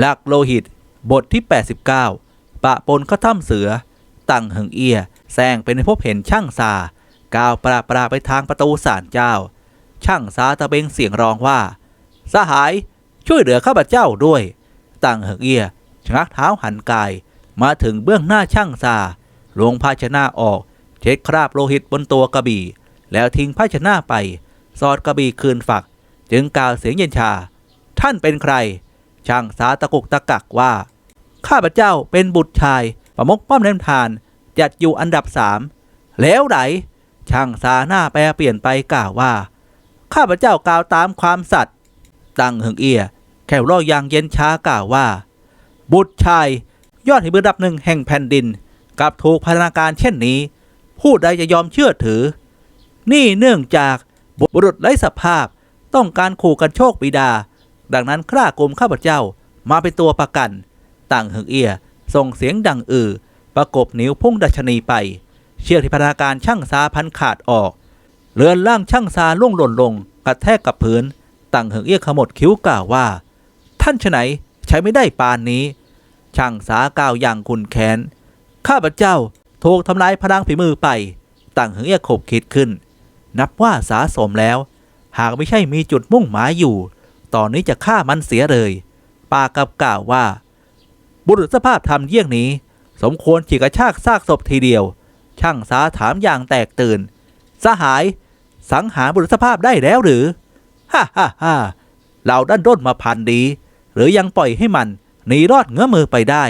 หลักโลหิต บทที่ 89 ปะปนข้าถ้ำเสือ ตั้งเหิงเอียแซงเป็นพบเห็นช่างซาก้าวปราปราไปทางประตูศาลเจ้า ช่างซาตะเบงเสียงร้องว่า สหายช่วยเหลือข้าพเจ้าด้วย ตั้งเหิงเอียชะงักเท้าหันกาย มาถึงเบื้องหน้าช่างซาลวงภาชนะออก เช็ดคราบโลหิตบนตัวกระบี่ แล้วทิ้งภาชนะไป สอดกระบี่คืนฝัก จึงกล่าวเสียงเย็นชา ท่านเป็นใคร ช่างสาตะกุกตะกักว่า ข้าพเจ้าเป็นบุตรชายประมกป้อมเล่มทานจัดอยู่อันดับสามแล้วไหนช่างสาหน้าแปรเปลี่ยนไปกล่าวว่า ข้าพเจ้ากล่าวตามความสัตย์ตั้งหึงเอียแค่รอยางเย็นช้ากล่าวว่า บุตรชายยอดหินระดับหนึ่งแห่งแผ่นดินกับถูกพัฒนาการเช่นนี้ ผู้ใดจะยอมเชื่อถือ นี่เนื่องจากบุรุษไร้สภาพต้องการขู่กันโชคบิดา ดังนั้นคร่ากลมข้าพเจ้ามาเป็นตัวประกัน ต่างหึงเอียส่งเสียงดังอือ ประกบนิ้วพุ่งดัชนีไป เชือกที่พนาการช่างซาพันขาดออก เรือนล่างช่างซาล่วงหล่นลง กระแทกกับพื้น ต่างหึงเอียขมวดคิ้วกล่าวว่า ท่านฉไหนใช้ไม่ได้ปานนี้ ช่างสากล่าวอย่างคุณแค้น ข้าพเจ้าถูกทำลายพลังฝีมือไป ต่างหึงเอียขบคิดขึ้น นับว่าสาสมแล้ว หากไม่ใช่มีจุดมุ่งหมายอยู่ ตอนนี้จะฆ่ามันเสียเลย ปากับกล่าวว่า บุรุษสภาพทำเยี่ยงนี้ สมควรฉีกกระชากซากศพทีเดียว ช่างสาถามอย่างแตกตื่น สหาย สังหารบุรุษสภาพได้แล้วหรือ ฮ่าฮ่าฮ่าเราด้านด้นมาพันดี หรือยังปล่อยให้มันหนีรอดเงื้อมือไปได้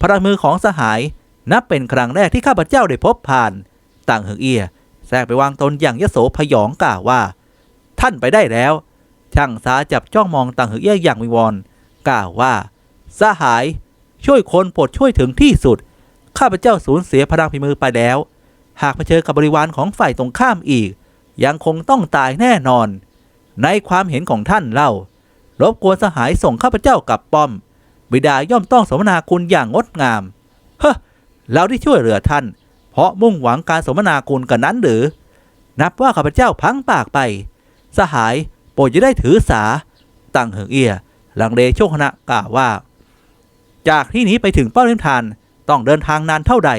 พระมือของสหายนับเป็นครั้งแรกที่ข้าพเจ้าได้พบผ่าน ต่างหึงเอียแทรกไปวางตนอย่างยโสพยองกล่าวว่า ท่านไปได้แล้ว ช่างสาจับจ้องมองต่างหึงเอี้ยอย่างวิงวอนกล่าวว่าสหาย ช่วยคนโปรดช่วยถึงที่สุด ข้าพเจ้าสูญเสียพลังฝีมือไปแล้ว หากเผชิญกับบริวารของฝ่ายตรงข้ามอีก ยังคงต้องตายแน่นอน ในความเห็นของท่านเล่ารบกวนสหายส่งข้าพเจ้ากลับป้อม บิดาย่อมต้องสมนาคุณอย่างงดงาม เฮ้เราที่ช่วยเหลือท่าน เพราะมุ่งหวังการสมนาคุณกันนั้นหรือ นับว่าข้าพเจ้าพังปากไป สหาย โปรดจะได้ถือสา ตั้งเหิงเอียลังเลโชคณะกล่าวว่า จากที่นี้ไปถึงเป้าเล่มทานต้องเดินทางนานเท่าใด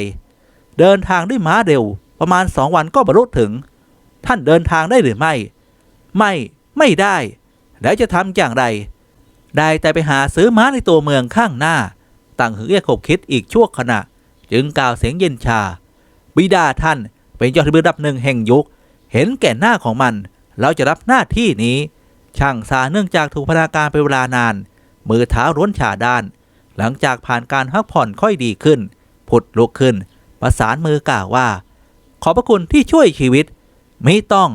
เดินทางด้วยม้าเร็ว ประมาณสองวันก็บรรลุถึง ท่านเดินทางได้หรือไม่ ไม่ไม่ได้ แล้วจะทำอย่างไร ได้แต่ไปหาซื้อม้าในตัวเมืองข้างหน้าต่างหึงเอียขบคิดอีกชั่วขณะ จึงกล่าวเสียงเย็นชา บิดาท่านเป็นยอดระดับหนึ่งแห่งยุค เห็นแก่หน้าของมัน เราจะรับหน้าที่นี้ ช่างซาเนื่องจากถูกพนาการเป็นเวลานาน มือเท้าร้วนฉาด้าน หลังจากผ่านการพักผ่อนค่อยดีขึ้น ผุดลุกขึ้น ประสานมือกล่าวว่า ขอบพระคุณที่ช่วยชีวิตมิต้อง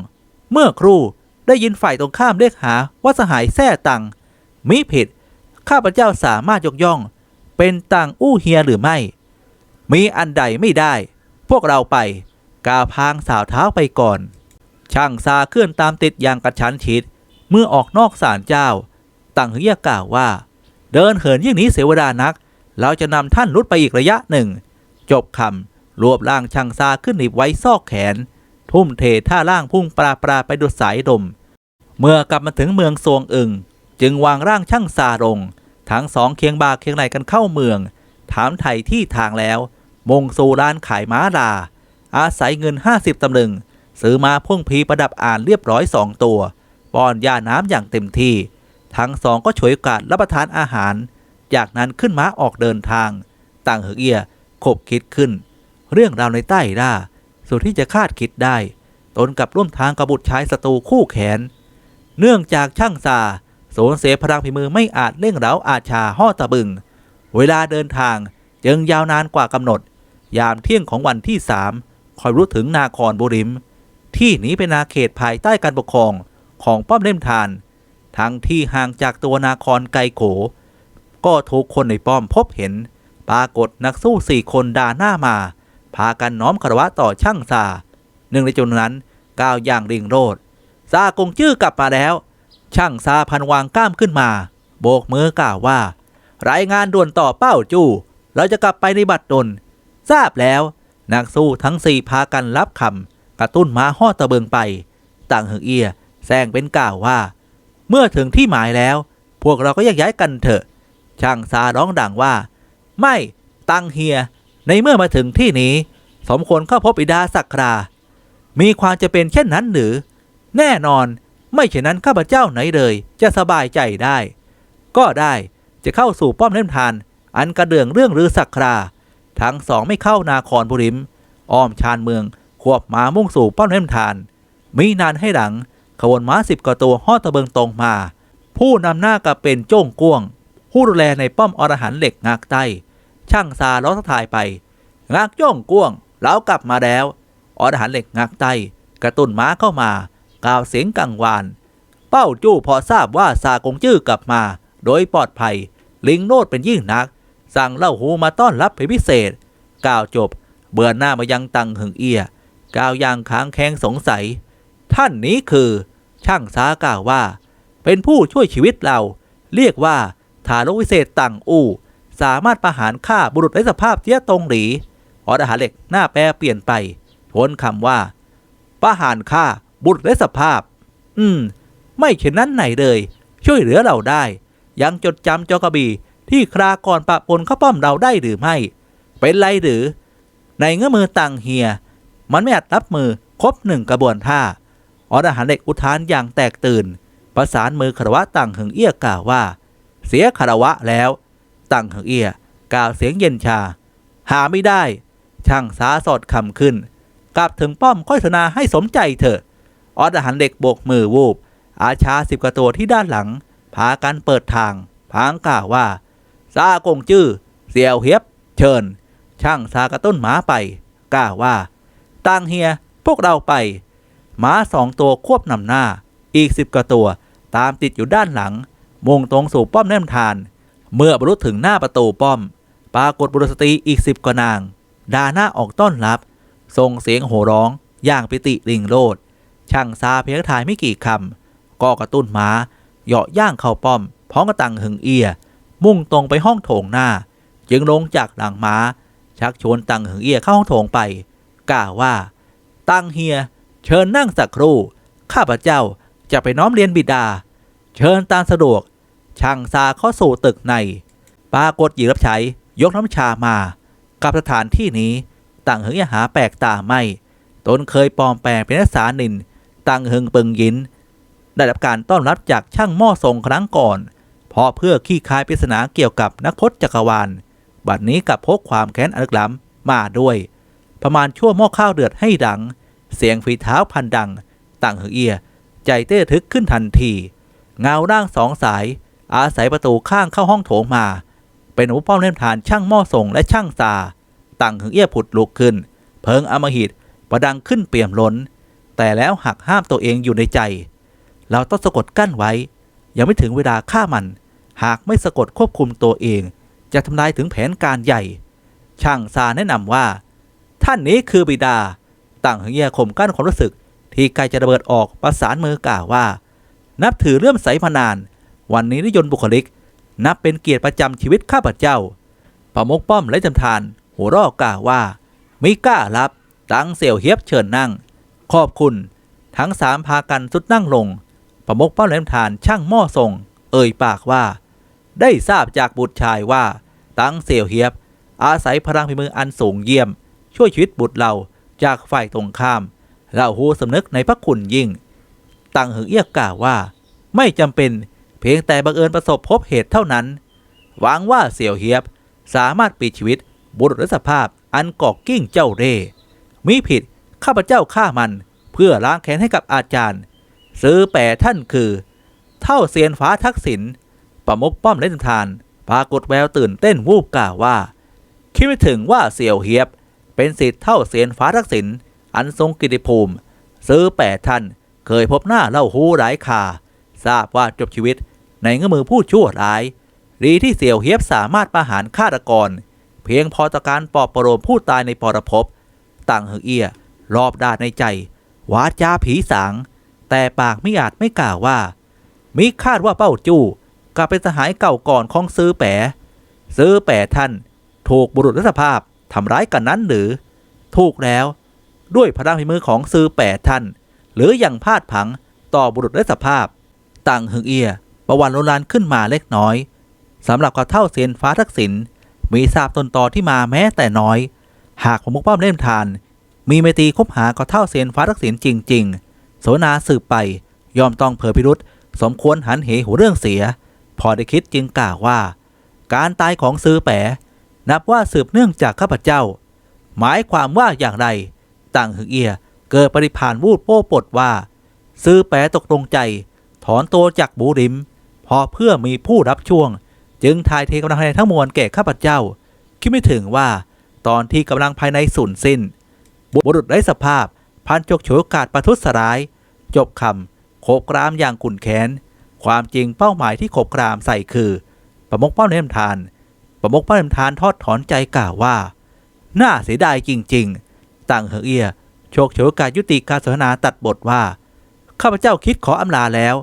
เมื่อครู่ได้ยินฝ่ายตรงข้ามเรียกหาว่าสหายแท้ตังมิผิด ข้าพเจ้าสามารถยกย่อง เป็นตังอู้เฮียหรือไม่ มีอันใดไม่ได้ พวกเราไป กาพางสาวเท้าไปก่อน ช่างซาเคลื่อนตามติดอย่างกระชั้นชิด เมื่อออกนอกศาลเจ้า ต่างเฮียกล่าวว่า เดินเหินอย่างนี้เสวลานัก เราจะนำท่านลุดไปอีกระยะหนึ่ง จบคำรวบร่างช่างซาขึ้นหนีบไว้ซอกแขน ทุ่มเทท่าล่างพุ่งปราปราไปดุดสายลมเมื่อกลับมาถึงเมืองซวงอึงจึงวางร่างช่างซาลงทั้งสองเคียงบ่าเคียงไหลกันเข้าเมือง ถามไถ่ที่ทางแล้ว มงสู่ร้านขายม้าลา อาศัยเงิน 50ตำลึง ซื้อมาพ่วงพีประดับอ่านเรียบร้อยสองตัว ป้อนยาน้ำอย่างเต็มที่ ทั้งสองก็ฉวยโอกาสรับประทานอาหาร จากนั้นขึ้นม้าออกเดินทาง ต่างเหือเอียขบคิดขึ้น เรื่องราวในใต้ล่าสุดที่จะคาดคิดได้ ตนกับร่วมทางกบบุตรชายศัตรูคู่แขน เนื่องจากช่างซาสูญเสียพลังฝีมือไม่อาจเร่งเร้าอาชาห่อตะบึง เวลาเดินทางจึงยาวนานกว่ากำหนด ยามเที่ยงของวันที่สามคอยรู้ถึงนาครบุริม ที่นี้เป็นาเขตภายใต้การปกครองของป้อมเล่มทาน ทั้งที่ห่างจากตัวนาครไกลโข ก็ถูกคนในป้อมพบเห็น ปรากฏนักสู้สี่คนด่าหน้ามา พากันน้อมคารวะต่อช่างซาหนึ่งในจำนวนนั้นก้าวอย่างริงโรดซากงจื้อกลับมาแล้ว ช่างซาพันวางก้ามขึ้นมา โบกมือกล่าวว่า รายงานด่วนต่อเป้าจู้เราจะกลับไปในบัดดลทราบแล้วนักสู้ทั้งสี่พากันรับคำ กระตุ้นม้าห่อตะเบิงไป ต่างหึงเอียแซงเป็นกล่าวว่า เมื่อถึงที่หมายแล้ว พวกเราก็แยกย้ายกันเถอะ ช่างซาร้องดังว่า ไม่ตังเฮีย ในเมื่อมาถึงที่นี้ สมควรเข้าพบบิดาสักครา มีความจะเป็นเช่นนั้นหรือ แน่นอนไม่เช่นนั้นข้าพเจ้าไหนเลย จะสบายใจได้ ก็ได้จะเข้าสู่ป้อมเล่มทาน อันกระเดื่องเรื่องรือสักครา ทั้งสองไม่เข้านาครบุริม อ้อมชานเมือง วบม้ามุ่งสู่ป้อมเล่มทาน มีนานให้หลังขบวนม้าสิบกว่าตัวห่อตะเบิงตรงมา ผู้นำหน้าก็เป็นโจ้งก้วง ผู้ดูแลในป้อมอรหันต์เหล็กงากใต้ช่างซาล้อสะทายไป งากโจ้งก้วงแล้วกลับมาแล้ว อรหันต์เหล็กงากใต้กระตุ้นม้าเข้ามากล่าวเสียงกังวาน เป้าจู้พอทราบว่าซากงจื้อกลับมา โดยปลอดภัย ลิงโนดเป็นยิ่งนัก สั่งเล่าหูมาต้อนรับเป็นพิเศษ กล่าวจบ เบือนหน้ามายังตังหึงเอีย กล่าวอย่างค้างแข้งสงสัย ท่านนี้คือ ช่างซากล่าวว่า เป็นผู้ช่วยชีวิตเรา เรียกว่าฐานวิเศษตังอู่ สามารถประหารฆ่าบุรุษไร้สภาพเทียตรงหลีอรหันต์เหล็กหน้าแปรเปลี่ยนไปทวนคำว่า ประหารฆ่าบุรุษไร้สภาพ อืม ไม่เช่นนั้นไหนเลย ช่วยเหลือเราได้ ยังจดจำจอกระบี่ที่คราก่อนปะปนข้าป้อมเราได้หรือไม่ เป็นไรหรือ ในเงื่อมือตังเฮีย มันไม่อาจรับมือครบหนึ่งกระบวนท่าอรหันเหล็กอุทานอย่างแตกตื่น ประสานมือคารวะตังหึงเอี้ยกล่าวว่า เสียคารวะแล้วตังหึงเอี้ยกล่าวเสียงเย็นชา หาไม่ได้ ช่างสาสอดคำขึ้นกลับถึงป้อมค่อยสนาให้สมใจเถอะอรหันเหล็กโบกมือวูบ อาชาสิบกว่าตัวที่ด้านหลัง พากันเปิดทาง พางกล่าวว่าซากงจื้อเสี่ยวเฮียบ เชิญ ช่างซากระต้นหมาไปกล่าวว่า ตังเฮีย พวกเราไปหมาสองตัวควบนำหน้า อีกสิบกว่าตัว ตามติดอยู่ด้านหลัง มุ่งตรงสู่ป้อมแนมทาน เมื่อบรรลุถึงหน้าประตูป้อม ปรากฏบุรุษสตรีอีกสิบกว่านาง ดาหน้าออกต้อนรับ ส่งเสียงโห่ร้อง อย่างปิติริงโลด ช่างซาเพียงทายไม่กี่คำก็กระตุ้นม้าเหยาะย่างเข้าป้อม พร้อมกระตังหึงเอีย มุ่งตรงไปห้องโถงหน้า จึงลงจากหลังม้า ชักชวนตังหึงเอียเข้าห้องโถงไป กล่าวว่า ตังเฮีย เชิญนั่งสักครู่ ข้าพเจ้าจะไปน้อมเรียนบิดา เชิญตามสะดวก ช่างซาเข้าสู่ตึกใน ปรากฏหญิงรับใช้ยกน้ำชามา กับสถานที่นี้ต่างหึงอย่าหาแปลกตาไม่ ตนเคยปลอมแปลงเป็นนักษานินต่างหึงปึงยิน ได้รับการต้อนรับจากช่างหม้อทรงครั้งก่อน เพราะเพื่อขี้คายปริศนาเกี่ยวกับนักพจน์จักรวาล บัดนี้กับพกความแค้นอันลึกล้ำมาด้วย ประมาณชั่วหม้อข้าวเดือดให้ดัง เสียงฝีเท้าพันดัง ต่างหึงเอีย ใจเต้ทึกขึ้นทันที เงาร่างสองสาย อาศัยประตูข้างเข้าห้องโถงมา เป็นอุปป้อมเล่นฐานช่างหม้อส่งและช่างซาต่างหึงเอียผุดลุกขึ้น เพิงอมหิตประดังขึ้นเปี่ยมล้น แต่แล้วหักห้ามตัวเองอยู่ในใจ เราต้องสะกดกั้นไว้ ยังไม่ถึงเวลาฆ่ามัน หากไม่สะกดควบคุมตัวเอง จะทำลายถึงแผนการใหญ่ ช่างซาแนะนำว่า ท่านนี้คือบิดา ต่างหึงเอี้ยข่มกั้นความรู้สึก ที่ใกล้จะระเบิดออกประสานมือกล่าวว่า นับถือเลื่อมใสมานาน วันนี้นิยนบุคลิก นับเป็นเกียรติประจำชีวิตข้าพเจ้าประมกป้อมและจำทาน หัวรอกล่าวว่ามิกล้ารับตังเสี่ยวเฮียบเชิญนั่ง ขอบคุณ ทั้งสามพากันสุดนั่งลงประมกป้อมและจำทานช่างหม้อทรง เอ่ยปากว่า ได้ทราบจากบุตรชายว่า ตังเสี่ยวเฮียบ อาศัยพลังฝีมืออันสูงเยี่ยม ช่วยชีวิตบุตรเราจากฝ่ายตรงข้าม เราหูสำนึกในพระคุณยิ่ง ตังหึงเอียกกล่าวว่า ไม่จำเป็นเพียงแต่บังเอิญประสบพบเหตุเท่านั้น หวังว่าเสี่ยวเฮียบสามารถปิดชีวิตบุรุษรัสภาพอันกอกกิ้งเจ้าเร่มิผิดข้าพเจ้าฆ่ามันเพื่อล้างแค้นให้กับอาจารย์ ซื้อแปรท่านคือ เท่าเซียนฟ้าทักษิณประมกป้อมเล่นทาน ปรากฏแววตื่นเต้นวูบกล่าวว่า คิดไม่ถึงว่าเสี่ยวเฮียบ เป็นสิทธิ์เท่าเซียนฟ้าทักษิณอันทรงกิติภูมิ ซื้อแปดท่าน เคยพบหน้าเล่าหูหลายคาทราบว่าจบชีวิตในเงื้อมือผู้ชั่วร้ายดีที่เสี่ยวเฮียบสามารถประหารฆาตกร เพียงพอต่อการปอบประโลมผู้ตายในปรภพต่างหึงเอียรอบด้านในใจ วาจาผีสาง แต่ปากไม่อาจไม่กล่าวว่า มิคาดว่าเป้าจู้กับเป็นสหายเก่าก่อนของซื้อแปะซื้อแปะท่าน ถูกบุรุษรัฐภาพ ทำร้ายกันนั้นหรือ ถูกแล้ว ด้วยพลังฝีมือของซือแปดท่าน หรืออย่างพลาดผังต่อบุรุษและสภาพ ต่างหึงเอียประวันโลลานขึ้นมาเล็กน้อยสำหรับกระเท่าเซียนฟ้าทักษิณมีทราบต้นตอที่มาแม้แต่น้อย หากผมมุกป้อมเล่มทาน มีเมตีคบหากระเท่าเซียนฟ้าทักษิณจริง ๆ โสนาสืบไปยอมต้องเผยพิรุษสมควรหันเหหูเรื่องเสีย พอได้คิดจึงกล่าวว่า การตายของซื้อแปะ นับว่าสืบเนื่องจากข้าพเจ้า หมายความว่าอย่างไร ต่างหึงเอียเกิดปริพานวูดโป้ปดว่า ซื้อแปะตกลงใจ ถอนตัวจากบูริม พอเพื่อมีผู้รับช่วง จึงทายเทกำลังภายในทั้งมวลแก่ข้าพเจ้า คิดไม่ถึงว่า ตอนที่กำลังภายในสูญสิ้น บุรุษไร้สภาพ พันจกโฉวยโอกาสประทุษร้าย จบคำโขกกรามอย่างขุนแค้นความจริงเป้าหมายที่โขกกรามใส่คือ ประมกเป้าเนมทาน ประมกเป้าเนมทานทอดถอนใจกล่าวว่า น่าเสียดายจริง ๆ ต่างเหอเอียโชคโฉวกายุติการสนทนาตัดบทว่า ข้าพเจ้าคิดขออำลาแล้ว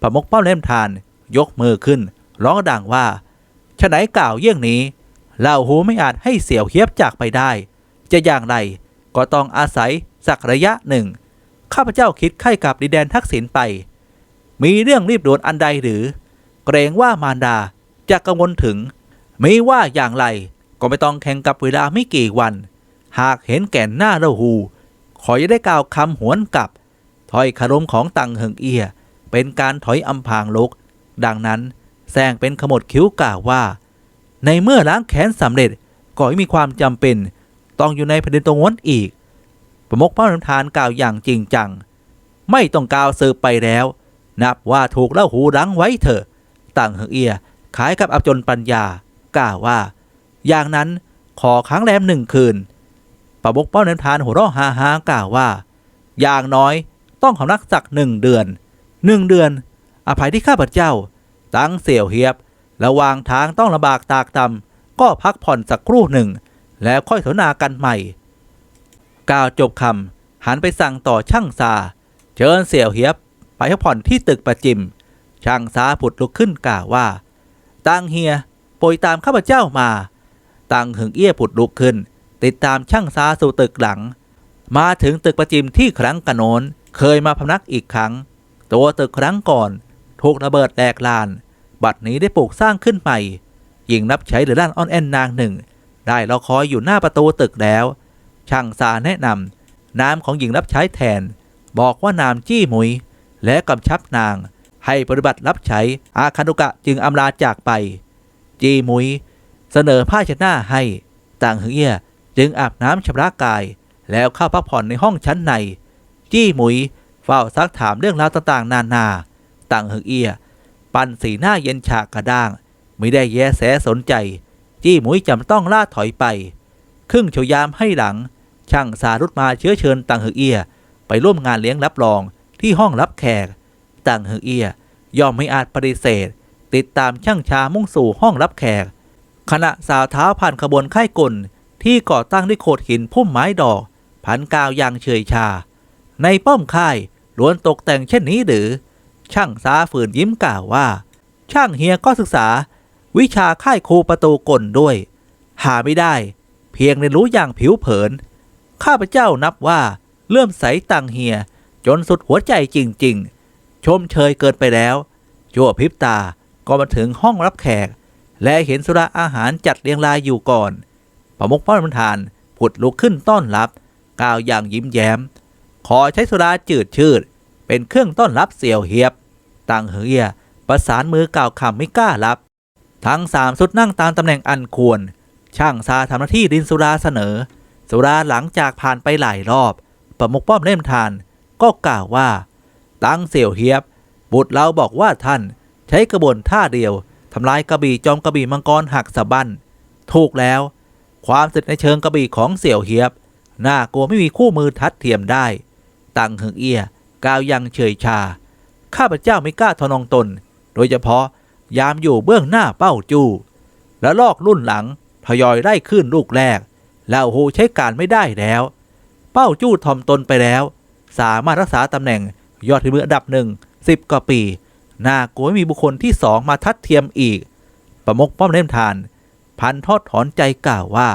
ประมกเป้าเล่มทานยกมือขึ้น ร้องดังว่าฉะไหนกล่าวเยี่ยงนี้เล่าหูไม่อาจให้เสี่ยวเฮียบจากไปได้ จะอย่างไรก็ต้องอาศัยสักระยะหนึ่ง ข้าพเจ้าคิดไข้กับดินแดนทักษิณไป มีเรื่องรีบด่วนอันใดหรือ เกรงว่ามารดาจะกังวลถึง ไม่ว่าอย่างไรก็ไม่ต้องแข่งกับเวลาไม่กี่วัน หากเห็นแก่นหน้าเราหูขอจะได้กล่าวคำหวนกลับถ้อยคารมของตังเหิงเอีย เป็นการถอยอำพางลก ดังนั้นแซงเป็นขมวดคิ้วกล่าวว่า ในเมื่อล้างแค้นสำเร็จก็ไม่มีความจำเป็น ต้องอยู่ในแผ่นดินตรงวนอีก ประมกพระนทานกล่าวอย่างจริงจัง ไม่ต้องกล่าวเสืบไปแล้ว นับว่าถูกเล่าหูรั้งไว้เถอะ ต่างเหิงเอียขายกับอับจนปัญญา กล่าวว่า อย่างนั้นขอค้างแรมหนึ่งคืนปะมกเป้อนนทานหัวเราะฮาฮากล่าวว่า อย่างน้อยต้องขอนักสักหนึ่งเดือนหนึ่งเดือน อภัยที่ข้าพเจ้า ตั้งเสี่ยวเฮียบระว่างทางต้องลำบากตากตำก็พักผ่อนสักครู่หนึ่ง แล้วค่อยสนนากันใหม่ กล่าวจบคำหันไปสั่งต่อช่างซาเชิญเสี่ยวเฮียบไปพักผ่อนที่ตึกประจิม ช่างซาผุดลุกขึ้นกล่าวว่าตังเฮีย ปรยตามข้าพเจ้ามา ตังหึงเอี้ยผุดลุกขึ้น ติดตามช่างซาสู่ตึกหลัง มาถึงตึกประจิมที่ครั้งกระโนนเคยมาพำนักอีกครั้ง ตัวตึกครั้งก่อน ถูกระเบิดแตกลาน บัดนี้ได้ปลูกสร้างขึ้นใหม่หญิงรับใช้หรือด้านอ้อนแอนนางหนึ่ง ได้รอคอยอยู่หน้าประตูตึกแล้ว ช่างซาแนะนำนามของหญิงรับใช้แทน บอกว่านามจี้หมุย และกำชับนาง ให้ปฏิบัติรับใช้อาคันุกะจึงอำลาจากไป จีมุย เสนอผ้าเช็ดหน้าให้ต่างหึงเอี้ยจึงอาบน้ำชำระกาย แล้วเข้าพักผ่อนในห้องชั้นใน จี้หมุยเฝ้าซักถามเรื่องราวต่างๆ นานา ต่างหึงเอี้ยปั่นสีหน้าเย็นฉากกระด้าง ไม่ได้แยแสสนใจ จี้หมุยจำต้องล่าถอยไป ครึ่งชวยามให้หลัง ช่างสารุตมาเชื้อเชิญต่างหึงเอี้ยไปร่วมงานเลี้ยงรับรองที่ห้องรับแขก ต่างหึงเอี้ยยอมไม่อาจปฏิเสธ ติดตามช่างชามุ่งสู่ห้องรับแขก ขณะสาวเท้าผ่านขบวนค่ายกลที่ก่อตั้งด้วยโขดหินพุ่มไม้ดอก พันกาวอย่างเฉยชา ในป้อมค่ายล้วนตกแต่งเช่นนี้หรือ ช่างสาฝืนยิ้มกล่าวว่า ช่างเฮียก็ศึกษา วิชาค่ายครูประตูกลด้วย หาไม่ได้ เพียงเรียนรู้อย่างผิวเผิน ข้าพเจ้านับว่าเลื่อมใสตังเฮียจนสุดหัวใจจริง ๆ ชมเชยเกินไปแล้ว ชั่วพริบตา ก็มาถึงห้องรับแขก และเห็นสุราอาหารจัดเรียงรายอยู่ก่อนประมุขพ่อประธานผุดลุกขึ้นต้อนรับ กล่าวอย่างยิ้มแย้ม ขอใช้สุราจืดชืด เป็นเครื่องต้อนรับเสี่ยวเฮียบตังเฮียประสานมือกล่าวคำไม่กล้ารับ ทั้งสามสุดนั่งตามตำแหน่งอันควร ช่างซาทำหน้าที่ดินสุราเสนอ สุราหลังจากผ่านไปหลายรอบ ประมุขป้อมเล่มทาน ก็กล่าวว่า ตั้งเสี่ยวเฮียบ บุตรเราบอกว่าท่าน ใช้กระบวนท่าเดียวทำลายกระบี่จอมกระบี่มังกรหักสะบั้นถูกแล้ว ความสิทธิ์ในเชิงกระบี่ของเสี่ยวเฮียบน่ากลัวไม่มีคู่มือทัดเทียมได้ ตังหึงเอียกาวยังเฉยชา ข้าพเจ้าไม่กล้าทนองตน โดยเฉพาะยามอยู่เบื้องหน้าเป้าจูและลอกรุ่นหลังทยอยไล่ขึ้นลูกแรก แล้วโหใช้การไม่ได้แล้ว เป้าจู้ทอมตนไปแล้ว สามารถรักษาตำแหน่งยอดที่มืออันดับหนึ่งสิบกว่าปี น่ากลัวไม่มีบุคคลที่สองมาทัดเทียมอีก ประมกป้อมเล่มทาน พันทอดถอนใจกล่าวว่า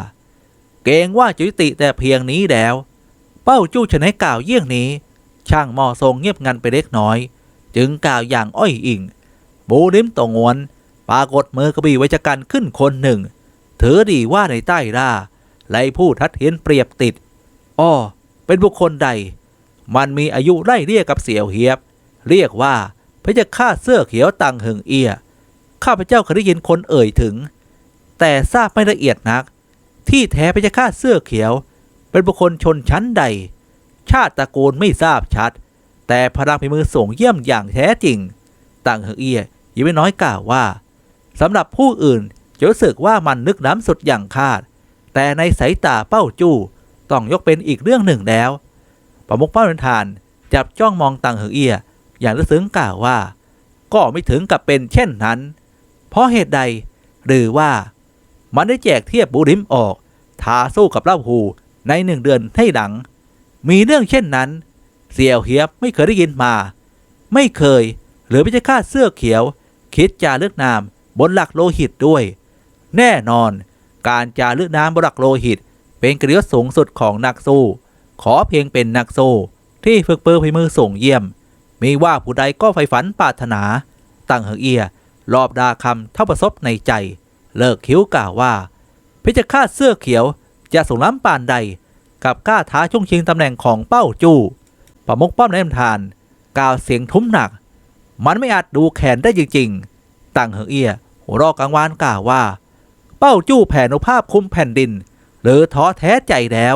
เกรงว่าจะยุติแต่เพียงนี้แล้ว เป้าจู้ชนะกล่าวเยี่ยงนี้ ช่างหมอทรงเงียบงันไปเล็กน้อย จึงกล่าวอย่างอ้อยอิงบูริมตงวนปรากฏมือกระบี่ไวชกันขึ้นคนหนึ่ง ถือดีว่าในใต้ร่าไล่ผู้ทัดเห็นเปรียบติด อ้อ เป็นบุคคลใด มันมีอายุไล่เรียกกับเสี่ยวเฮียบ เรียกว่า พระเจ้าข้าเสื้อเขียวตังเหิงเอียข้าพเจ้าเคยได้ยินคนเอ่ยถึง แต่ทราบไม่ละเอียดนัก ที่แท้พระเจ้าข้าเสื้อเขียว เป็นบุคคลชนชั้นใด ชาติตระกูลไม่ทราบชัด แต่พลังฝีมือส่งเยี่ยมอย่างแท้จริงตังเหิงเอียยังไม่น้อยกล่าวว่าสำหรับผู้อื่นจะรู้สึกว่ามันนึกน้ำสุดอย่างคาด แต่ในสายตาเป้าจู้ต้องยกเป็นอีกเรื่องหนึ่งแล้วประมุขเป้าเดินทานจับจ้องมองตังเหิงเอีย อย่างลึกซึ้งกล่าวว่า ก็ไม่ถึงกับเป็นเช่นนั้น เพราะเหตุใด หรือว่า มันได้แจกเทียบบูริมออกท้าสู้กับเล่าหูในหนึ่งเดือนให้หลัง มีเรื่องเช่นนั้น เสี่ยวเฮียบไม่เคยได้ยินมา ไม่เคย หรือไม่ใช่ข้าเสื้อเขียว คิดจาเลือกนามบนหลักโลหิตด้วย แน่นอน การจารึกน้ำบนหลักโลหิต เป็นกิริยศสูงสุดของนักสู้ ขอเพียงเป็นนักสู้ที่ฝึกเปื้อพิมือส่งเยี่ยม มีว่าผู้ใดก็ใฝ่ฝันปรารถนา ตั้งเหงเอีย รอบดาคำเท่าประสบในใจ เลิกคิ้วกล่าวว่า พิจารฆาตเสื้อเขียวจะส่งล้ำปานใด กับกล้าท้าช่วงชิงตำแหน่งของเป้าจู้ประมุกป้อมในลำธารกล่าวเสียงทุ้มหนัก มันไม่อาจดูแขนได้จริงๆ ตั้งเหงเอีย หัวรอกกลางวานกล่าวว่า เป้าจู้แผ่นุภาพคุมแผ่นดิน หรือท้อแท้ใจแล้ว